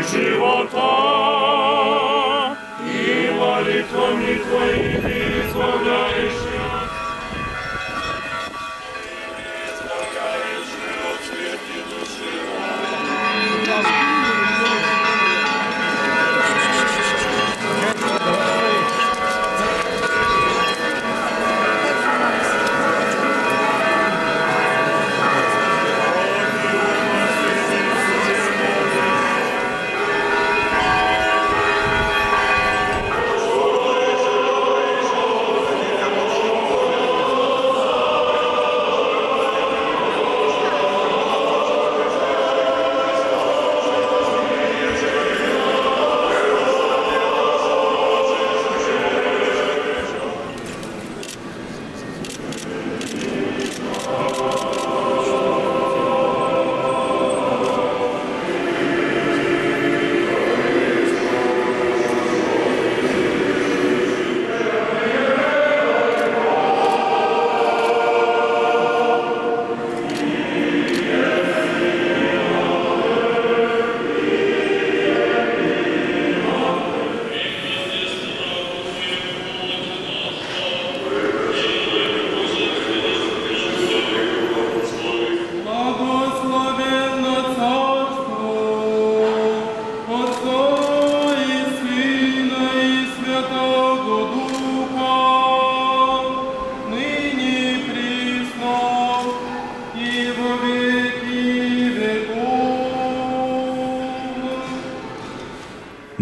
Живота и молитвами Твоими избавляй.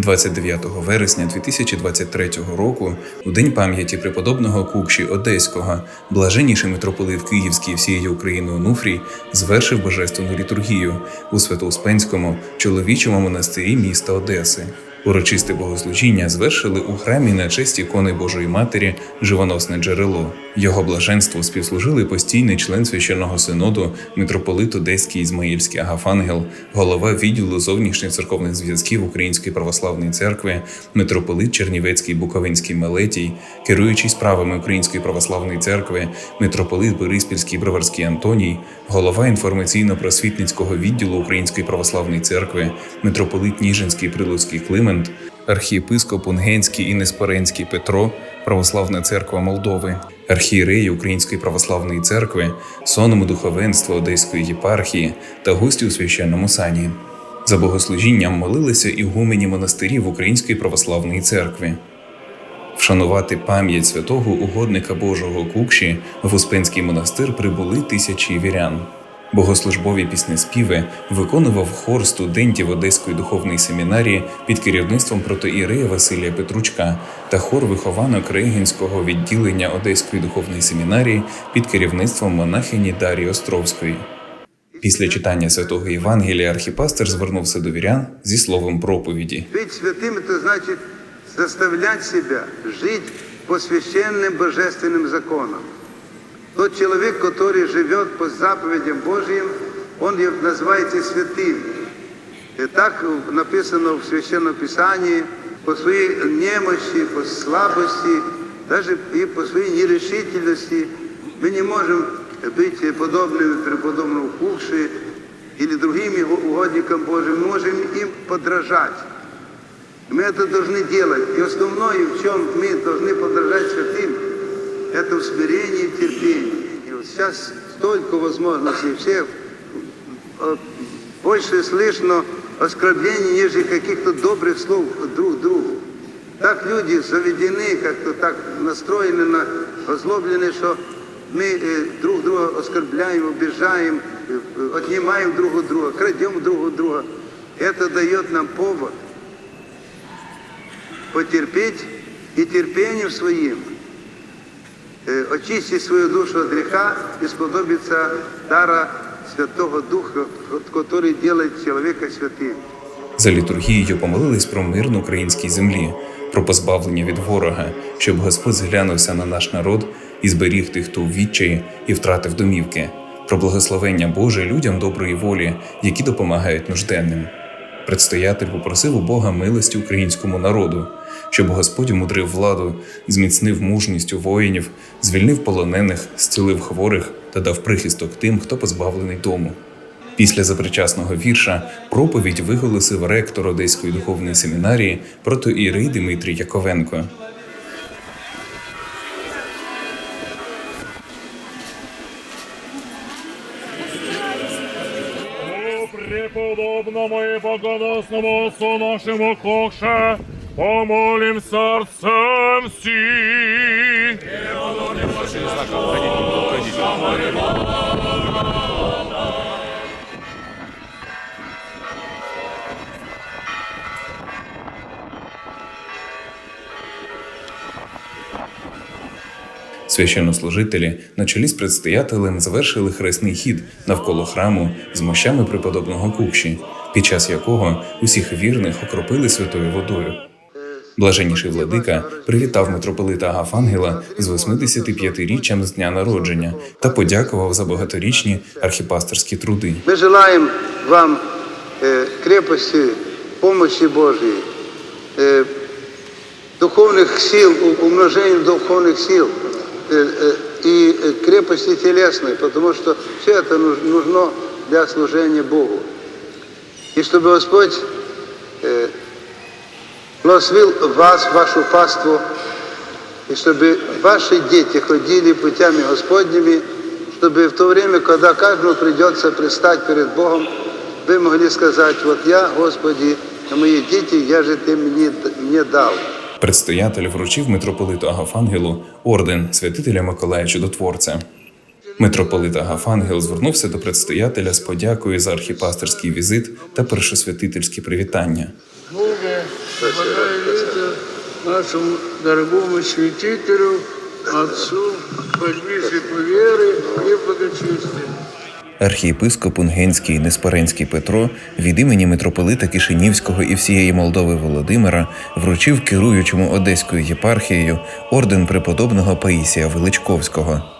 29 вересня 2023 року, у день пам'яті преподобного Кукші Одеського, блаженніший митрополит Київський всієї України Онуфрій звершив божественну літургію у Свято-Успенському чоловічому монастирі міста Одеси. Урочисте богослужіння звершили у храмі на честь ікони Божої Матері Живоносне джерело. Його блаженству співслужили постійний член священного синоду, митрополит Одеський Ізмаїльський Агафангел, голова відділу зовнішніх церковних зв'язків Української православної церкви, митрополит Чернівецький Буковинський Мелетій, керуючий справами Української православної церкви, митрополит Бориспільський Броварський Антоній, голова інформаційно-просвітницького відділу Української православної церкви, митрополит Ніжинський Прилуцький Климент, архієпископ Унгенський і Неспоренський Петро, Православна церква Молдови, архієреї Української православної церкви, сонному духовенство Одеської єпархії та гості у священному сані. За богослужінням молилися ігумені монастирів Української православної церкви. Вшанувати пам'ять святого угодника Божого Кукші в Успенський монастир прибули тисячі вірян. Богослужбові піснеспіви виконував хор студентів Одеської духовної семінарії під керівництвом протоірея Василія Петручка та хор вихованок Регінського відділення Одеської духовної семінарії під керівництвом монахині Дарії Островської. Після читання святого Євангелія архіпастер звернувся до вірян зі словом проповіді. Быть святым – это значит заставлять себя жить по священным божественным законам. Тот человек, который живет по заповедям Божьим, он и называется святым. И так написано в Священном Писании, по своей немощи, по слабости, даже и по своей нерешительности мы не можем быть подобными преподобному Кукши или другим угодникам Божьим, мы можем им подражать. Мы это должны делать. И основное, в чем мы должны подражать святым, это в смирении и терпении. И вот сейчас столько возможностей, все э, больше слышно оскорблений, нежели каких-то добрых слов друг другу. Так люди заведены, как-то так настроены, на, озлоблены, что мы э, друг друга оскорбляем, обижаем, э, отнимаем друг у друга, крадем друг у друга. Это дает нам повод потерпеть и терпением своим очистить свою душу от греха и сподобиться дара Святого Духа, который делает человека святым. За літургією помолились про мир на українській землі, про позбавлення від ворога, щоб Господь зглянувся на наш народ і зберіг тих, хто у відчаї і втратив домівки, про благословення Боже людям доброї волі, які допомагають нужденним. Предстоятель попросив у Бога милості українському народу, щоб Господь умудрив владу, зміцнив мужність у воїнів, звільнив полонених, зцілив хворих та дав прихисток тим, хто позбавлений дому. Після запричасного вірша проповідь виголосив ректор Одеської духовної семінарії протоіерей Дмитрій Яковенко. Преподобному и богоносному отцу нашему Кокше, помолим сердцем всі. Священнослужителі на чолі з предстоятелем завершили хресний хід навколо храму з мощами преподобного Кукші, під час якого усіх вірних окропили святою водою. Блаженніший владика привітав митрополита Агафангела з 85-річчям з дня народження та подякував за багаторічні архіпастерські труди. Мы желаем вам э, крепости, помощи Божьей, э, духовных сил, у- умножения духовных сил э, э, и э, крепости телесной, потому что все это нуж- нужно для служения Богу. И чтобы Господь э, благословил вас, вашу паству, и чтобы ваши дети ходили путями Господними, чтобы в то время, когда каждому придется предстать перед Богом, вы могли сказать, вот я, Господи, а мои дети, я же Ты мне, мне дал. Предстоятель вручив митрополиту Агафангелу орден святителя Миколая Чудотворця. Митрополит Агафангел звернувся до предстоятеля з подякою за архіпастерський візит та першосвятительські привітання. Слуги Благоволите нашему дорогому святителю, Отцу, подвижнику веры и благочестия. Архієпископ Унгенський Неспаренський Петро від імені митрополита Кишинівського і всієї Молдови Володимира вручив керуючому Одеською єпархією орден преподобного Паїсія Величковського.